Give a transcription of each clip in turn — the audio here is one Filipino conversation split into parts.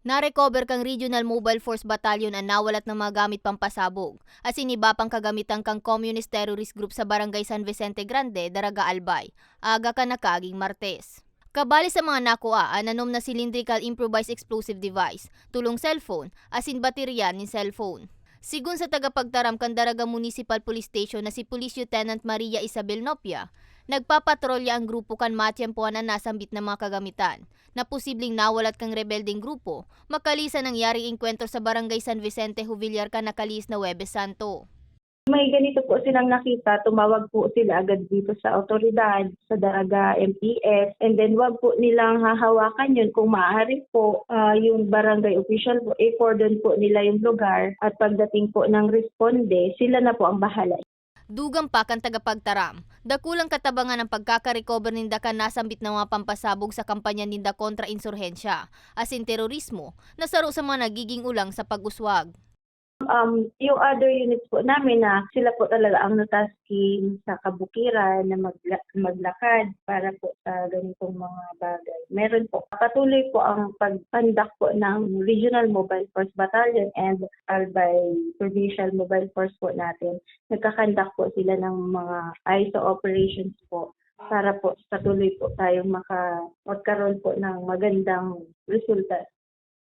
Na-recover kang Regional Mobile Force Battalion ang nawalat ng mga gamit pampasabog. Asin iba pang kagamitan kang Communist Terrorist Group sa Barangay San Vicente Grande, Daraga Albay. Aga ka nakaging Martes. Kabali sa mga nakuha, ananom na cylindrical improvised explosive device, tulong cellphone, asin baterya ni cellphone. Sigun sa tagapagtaram kan Daraga Municipal Police Station na si Police Lieutenant Maria Isabel Nopia, nagpapatrolya ang grupo kan matyempoan na nasambit ng mga kagamitan na posibleng nawalat kang rebelding grupo makalisan ang yari inkwentro sa Barangay San Vicente Juvillar ka nakalis na Webes Santo. May ganito po silang nakita, tumawag po sila agad dito sa otoridad, sa Daraga MPS, and then wag po nilang hahawakan yun. Kung maaari po, ah, yung barangay official po, i-cordon po nila yung lugar at pagdating po ng responde, sila na po ang bahala. Dugang pa kan tagapagtaram, dakulang katabangan ng pagkakarecover ninda kan nasambit ng mga pampasabog sa kampanya ninda kontra insurhensya, asin terorismo, nasaro sa mga nagiging ulang sa pag-uswag. Um, yung other units po namin na sila po talaga ang natasking sa kabukiran na magla- maglakad para po sa ganitong mga bagay. Meron po. Patuloy po ang pag-conduct po ng Regional Mobile Force Battalion and Albay Provincial Mobile Force po natin. Nagkakandak po sila ng mga ISO operations po para po patuloy po tayong maka magkaroon po ng magandang resulta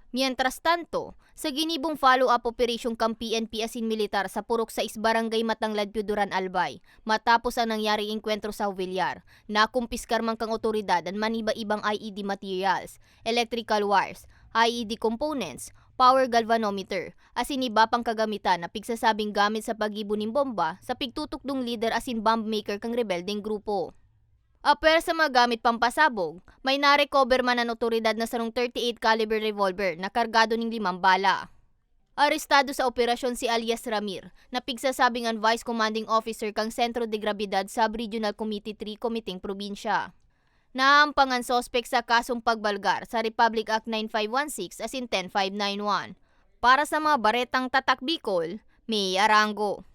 Mientras tanto, sa ginibong follow-up operation kang PNP asin militar sa Purok sa Barangay Matanglad, Piuduran, Albay, matapos ang nangyari inkwentro sa Villar, nakumpiskar man kang otoridad ang maniba-ibang IED materials, electrical wires, IED components, power galvanometer, asin iba pang kagamitan na pigsasabing gamit sa pagibo ng bomba sa pigtutukdong leader asin bomb maker kang rebelding grupo. Aper sa mga gamit pampasabog, may na-recover man ang otoridad na sarong 38 caliber revolver na kargado ng limang bala. Arestado sa operasyon si alias Ramir, na pigsasabing ang Vice Commanding Officer kang Sentro de Gravidad Sub-Regional Committee 3 Committee Probinsya. Naampangan sospek sa kasong pagbalgar sa Republic Act 9516 as in 10591. Para sa mga baretang tatak Bicol, may Arango.